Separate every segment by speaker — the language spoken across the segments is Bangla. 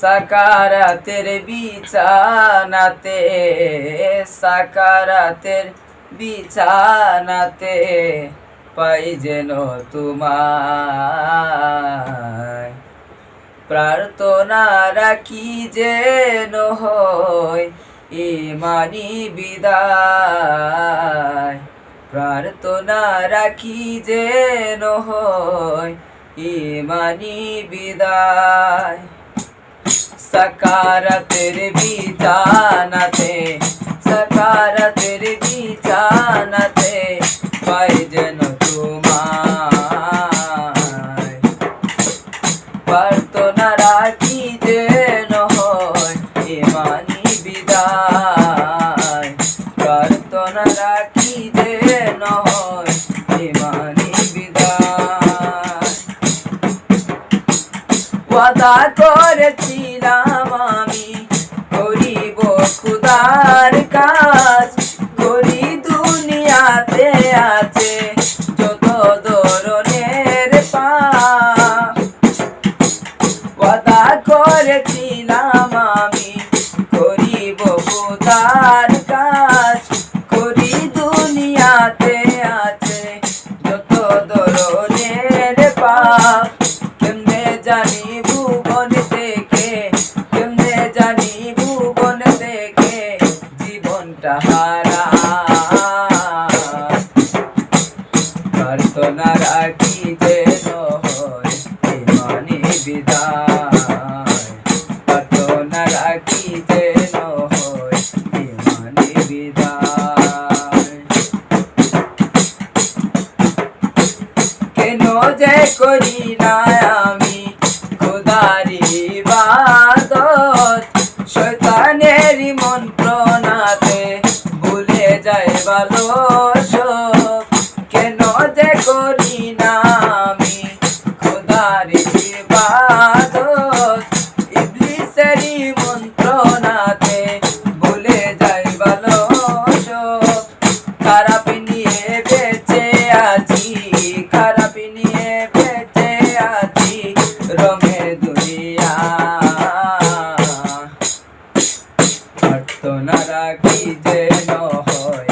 Speaker 1: সাকারাতের বিছানাতে সাকারাতের বিছানাতে পাই যেন তোমায়। প্রার্থনা রাখি যেন হয় ইমানি বিদায়। প্রার্থনা রাখি যেন হয় ইমানি বিদায়। সকারতের বিছানাতে সকারতের বিছানাতে পাই যেন তোমায় ওয়াদা করেছিলাম আমি করিব খুদার কাজ। প্রার্থনা রাখি যেন হয় ইমানি বিদায়। প্রার্থনা রাখি যেন হয় ইমানি বিদায়। কেন যে করি না আমি খোদারি বাদত শয়তানের মন্ত্রণাতে ভুলে যায় ভালো প্রার্থনা রাখি যেন হয়?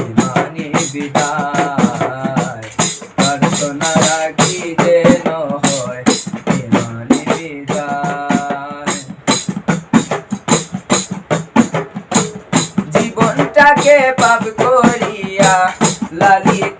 Speaker 1: ইমানি বিদায়। প্রার্থনা রাখি যেন হয়? ইমানি বিদায়। জীবনটাকে পাপ করিয়া লালিত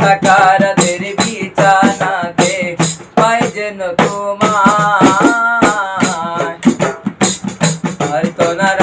Speaker 1: সাকারাতের বিছানাতে পাই যেন তোমার আর তোনার